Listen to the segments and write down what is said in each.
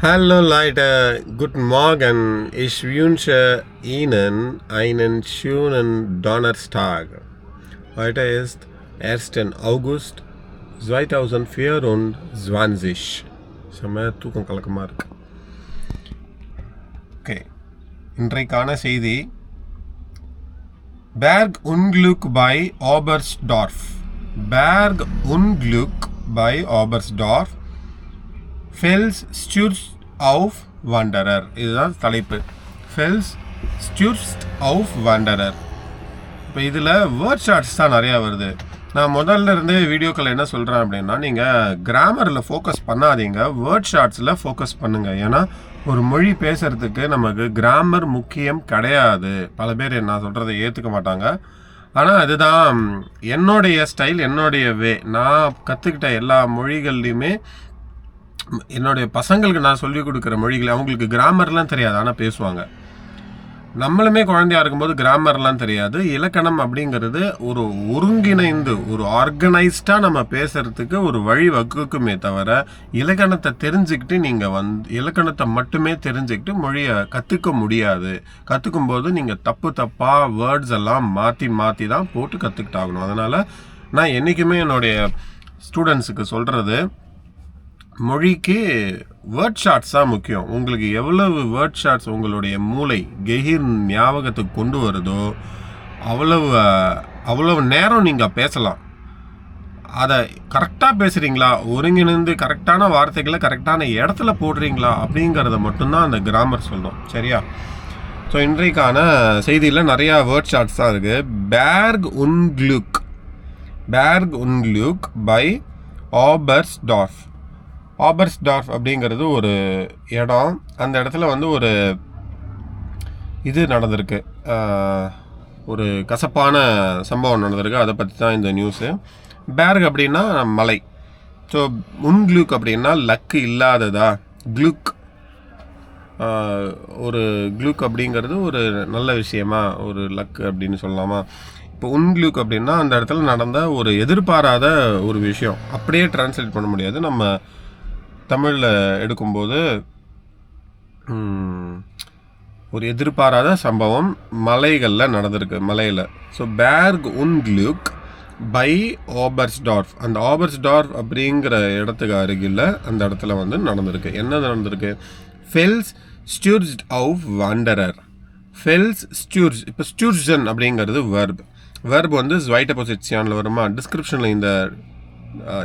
Hallo Leute, guten Morgen. Ich wünsche Ihnen einen schönen Donnerstag. Heute ist 1. August 2024. செம்ம தூக்கம் கலக்கமாக இருக்கு okay இன்றைக்கான செய்தி Berg Unglück bei Oberstdorf. Berg Unglück bei Oberstdorf. Feels ஸ்டூர்ஸ் ஆஃப் வண்டரர் இதுதான் தலைப்பு. ஃபெல்ஸ் ஸ்டூர்ஸ்ட் ஆஃப் வண்டரர் இப்போ இதில் வேர்ட் ஷார்ட்ஸ் தான் நிறையா வருது. நான் முதல்ல இருந்தே வீடியோக்கள் என்ன சொல்கிறேன் அப்படின்னா நீங்கள் கிராமரில் ஃபோக்கஸ் பண்ணாதீங்க. வேர்ட் ஷார்ட்ஸில் ஃபோக்கஸ் பண்ணுங்கள் ஏன்னா ஒரு மொழி பேசுகிறதுக்கு நமக்கு கிராமர் முக்கியம் கிடையாது. பல பேர் நான் சொல்கிறத ஏற்றுக்க மாட்டாங்க. ஆனால் அதுதான் என்னுடைய ஸ்டைல் என்னுடைய வே நான் கற்றுக்கிட்ட எல்லா மொழிகள்லையுமே என்னுடைய பசங்களுக்கு நான் சொல்லிக் கொடுக்குற மொழிகள் அவங்களுக்கு கிராமர்லாம் தெரியாது. ஆனால் பேசுவாங்க. நம்மளுமே குழந்தையா இருக்கும்போது கிராமர்லாம் தெரியாது. இலக்கணம் அப்படிங்கிறது ஒரு ஒருங்கிணைந்து ஒரு ஆர்கனைஸ்டாக நம்ம பேசுகிறதுக்கு ஒரு வழி வகுக்குமே தவிர இலக்கணத்தை தெரிஞ்சுக்கிட்டு நீங்கள் வந்து இலக்கணத்தை மட்டுமே தெரிஞ்சுக்கிட்டு மொழியை கற்றுக்க முடியாது. கற்றுக்கும் போது நீங்கள் தப்பு தப்பாக வேர்ட்ஸ் எல்லாம் மாற்றி மாற்றி தான் போட்டு கற்றுக்கிட்டாகணும் அதனால் நான் என்றைக்குமே என்னுடைய ஸ்டூடெண்ட்ஸுக்கு சொல்கிறது மொழிக்கு வேர்ட் ஷார்ட்ஸ் தான் முக்கியம். உங்களுக்கு எவ்வளவு வேர்ட் ஷார்ட்ஸ் உங்களுடைய மூளை கெஹிர் ஞாபகத்துக்கு கொண்டு வருதோ அவ்வளவு அவ்வளவு நேரம் நீங்கள் பேசலாம். அதை கரெக்டாக பேசுகிறீங்களா ஒருங்கிணைந்து கரெக்டான வார்த்தைகளை கரெக்டான இடத்துல போடுறீங்களா? அப்படிங்கிறத மட்டும்தான் அந்த கிராமர் சொல்லும். சரியா? ஸோ இன்றைக்கான செய்தியில் நிறையா வேர்ட் ஷார்ட்ஸ் தான் இருக்குது பேர்க் உன்க்ளுக் பேர்க் உன்க்ளுக் பை ஆபர்ஸ்டார்ஃப் ஆபர்ஸ்டார்ஃப் அப்படிங்கிறது ஒரு இடம். அந்த இடத்துல வந்து ஒரு இது நடந்திருக்கு. ஒரு கசப்பான சம்பவம் நடந்திருக்கு. அதை பற்றி தான் இந்த நியூஸு பேர்க் அப்படின்னா மலை. ஸோ உன்க்ளூக் அப்படின்னா லக்கு இல்லாததா? க்ளூக் ஒரு க்ளூக் அப்படிங்கிறது ஒரு நல்ல விஷயமா? ஒரு லக் அப்படின்னு சொல்லலாமா? இப்போ உன்க்ளூக் அப்படின்னா அந்த இடத்துல நடந்த ஒரு எதிர்பாராத ஒரு விஷயம். அப்படியே டிரான்ஸ்லேட் பண்ண முடியாது. நம்ம தமிழில் எடுக்கும்போது ஒரு எதிர்பாராத சம்பவம் மலைகளில் நடந்திருக்கு மலையில். ஸோ பேர்க் உன்க்லுக் பை ஆபர்ஸ்டார்ஃப் அந்த ஆபர்ஸ்டார்ஃப் அப்படிங்கிற இடத்துக்கு அருகில் அந்த இடத்துல வந்து நடந்திருக்கு. என்ன நடந்திருக்கு? ஃபெல்ஸ் ஸ்டூர்ஜ் ஆஃப் வண்டரர் ஃபெல்ஸ் ஸ்டூர்ஜ் இப்போ ஸ்டூர்ஜன் அப்படிங்கிறது வெர்ப் வெர்ப் வந்து ஸ்வைட் பொசிஷனில் வருமா? டிஸ்கிரிப்ஷனில் இந்த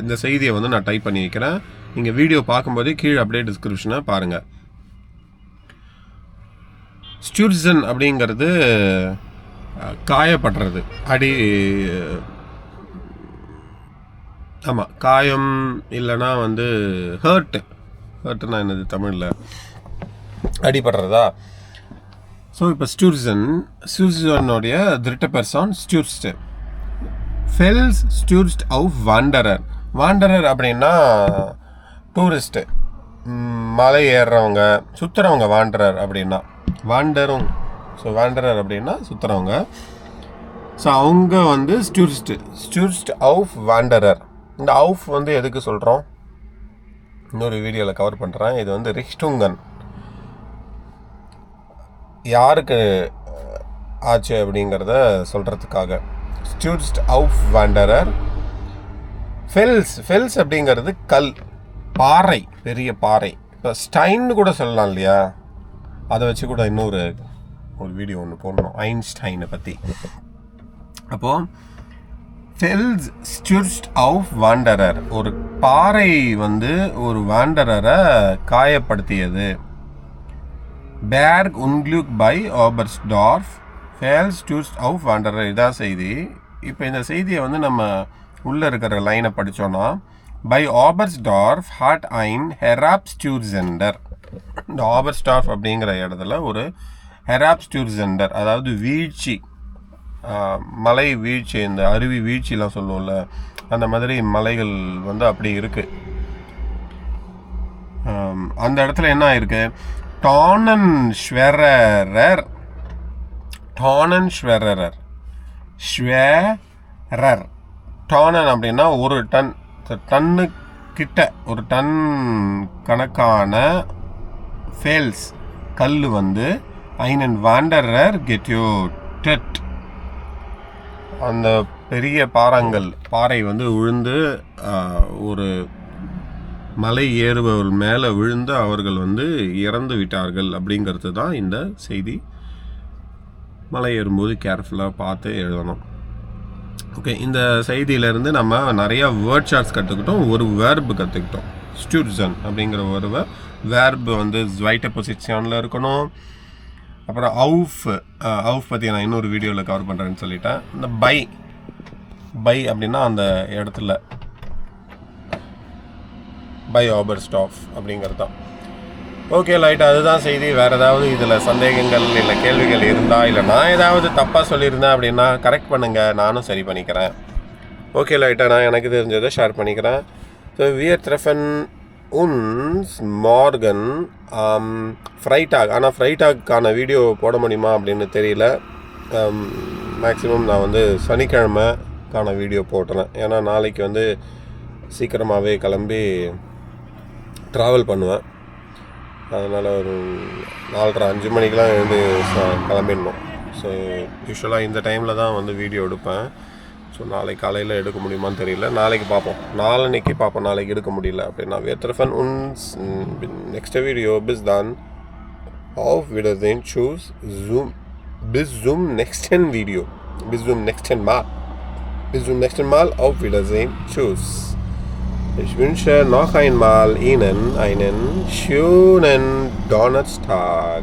இந்த செய்தியை வந்து நான் டைப் பண்ணி வைக்கிறேன். நீங்கள் வீடியோ பார்க்கும்போதே கீழே அப்படியே டிஸ்கிரிப்ஷனை பாருங்கள் ஸ்டூர்சன் அப்படிங்கிறது காயப்படுறது. அடி ஆமாம் காயம் இல்லைன்னா வந்து ஹர்ட்டு ஹர்ட்னா என்னது தமிழில்? அடிபடுறதா? ஸோ இப்போ ஸ்டூர்சன் ஸ்டூர்சனுடைய திருட்ட பெர்சான் ஸ்டூர்ஸ்ட் ஃபெல்ஸ் ஸ்டூர்ஸ்ட் ஆஃப் வாண்டரர் வாண்டரர் அப்படின்னா டூரிஸ்ட்டு மலை ஏறுறவங்க சுற்றுறவங்க வாண்டரர் அப்படின்னா. வாண்டரும் ஸோ வாண்டரர் அப்படின்னா சுற்றுறவங்க ஸோ அவங்க வந்து ஸ்டூரிஸ்ட் ஸ்டூரிஸ்ட் ஆஃப் வாண்டரர் இந்த ஆஃப் வந்து எதுக்கு சொல்கிறோம் இன்னொரு வீடியோவில் கவர் பண்ணுறேன் இது வந்து ரிஷ்டுங்கன் யாருக்கு ஆச்சு அப்படிங்கிறத சொல்கிறதுக்காக ஸ்டூட்ஸ்ட் அவுஃப் வாண்டரர் ஃபெல்ஸ் ஃபெல்ஸ் அப்படிங்கிறது கல் பாறை பெரிய பாறை. இப்போ ஸ்டைன்னு கூட சொல்லலாம் இல்லையா? அதை வச்சு கூட இன்னொரு ஒரு வீடியோ ஒன்று போடணும். ஐன்ஸ்டைனை பற்றி அப்போது ஃபெல்ஸ் ஸ்டூர்ஸ்ட் ஆஃப் வாண்டரர் ஒரு பாறை வந்து ஒரு வாண்டரரை காயப்படுத்தியது. பேர்க் உன்க்ளூக் பை ஆபர்ஸ்டார்ஃப் ஃபேல்ஸ் டூஸ் அவுஃப் வாண்டர் இதான் செய்தி. இப்போ இந்த செய்தியை வந்து நம்ம உள்ளே இருக்கிற லைனை படித்தோன்னா பை ஆபர்ஸ்டார்ஃப் ஹாட் ஐன் ஹெராப்ஸ் ஸ்டூர்செண்டர் இந்த ஆபர்ஸ்டார்ஃப் அப்படிங்கிற இடத்துல ஒரு ஹெராப்ஸ் ஸ்டூர்செண்டர் அதாவது வீழ்ச்சி மலை வீழ்ச்சி இந்த அருவி வீழ்ச்சிலாம் சொல்லுவோம்ல அந்த மாதிரி மலைகள் வந்து அப்படி இருக்குது அந்த இடத்துல என்ன ஆயிருக்கு? டானன் ஸ்வெரர் டானன் ஸ்வெரர் ஸ்வேரர். டானன் அப்படின்னா ஒரு டன் டன்னு கிட்ட ஒரு டன் கணக்கான ஃபேல்ஸ் கல் வந்து einen wanderer டெட் அந்த பெரிய பாறாங்கல் பாறை வந்து விழுந்து ஒரு மலை ஏறுபவர் மேலே விழுந்து அவர்கள் வந்து இறந்து விட்டார்கள் அப்படிங்கிறது தான் இந்த செய்தி. மலை ஏறும்போது கேர்ஃபுல்லாக பார்த்து எழுதணும். ஓகே இந்த செய்தியிலேருந்து நம்ம நிறையா வேர்ட் ஷார்ட்ஸ் கற்றுக்கிட்டோம் ஒரு வேர்பு கற்றுக்கிட்டோம் ஸ்டூட்ஸன் அப்படிங்கிற ஒரு வேர்பு வந்து ஸ்வைட்ட பொசிஷனில் இருக்கணும். அப்புறம் அவுஃப் அவுஃப் பற்றி நான் இன்னொரு வீடியோவில் கவர் பண்ணுறேன்னு சொல்லிட்டேன். இந்த பை பை அப்படின்னா அந்த இடத்துல. பை ஆபர் ஸ்டாஃப் அப்படிங்கிறது தான் ஓகே லைட் அதுதான் செய்தி. வேறு ஏதாவது இதில் சந்தேகங்கள் இல்லை கேள்விகள் இருந்தால் இல்லை நான் ஏதாவது தப்பாக சொல்லியிருந்தேன் அப்படின்னா கரெக்ட் பண்ணுங்கள் நானும் சரி பண்ணிக்கிறேன். ஓகே லைட்டாக நான் எனக்கு தெரிஞ்சதை ஷேர் பண்ணிக்கிறேன். ஸோ வியர் த்ரெஃபன் உன்ஸ் மார்கன் ஃப்ரைடாக் ஆனால் ஃப்ரைடாக்கான வீடியோ போட முடியுமா அப்படின்னு தெரியல. Um, மேக்ஸிமம் நான் வந்து சனிக்கிழமைக்கான வீடியோ போட்டுறேன். ஏன்னா நாளைக்கு வந்து சீக்கிரமாகவே கிளம்பி ட்ராவல் பண்ணுவேன். அதனால் ஒரு நாலரை அஞ்சு மணிக்கெலாம் எழுந்து கிளம்பிடணும். ஸோ யூஸ்வலாக இந்த டைமில் தான் வந்து வீடியோ எடுப்பேன். ஸோ நாளைக்கு காலையில் எடுக்க முடியுமான்னு தெரியல. நாளைக்கு பார்ப்போம். நாளன்னைக்கு பார்ப்போம். நாளைக்கு எடுக்க முடியல அப்படின்னா வேத்திரஃபன் உன்ஸ் நெக்ஸ்ட் வீடியோ பிஸ் தான் ஆஃப் விடதேன் சூஸ் ஜூம் பிஸ் ஜூம் நெக்ஸ்ட் டென் வீடியோ பிஸ் ஜூம் நெக்ஸ்ட் டென் மா பிஸ் ஜூம் நெக்ஸ்ட் டென் மால் ஆஃப் விடதேன் ஷூஸ் Ich wünsche noch einmal Ihnen einen schönen Donnerstag.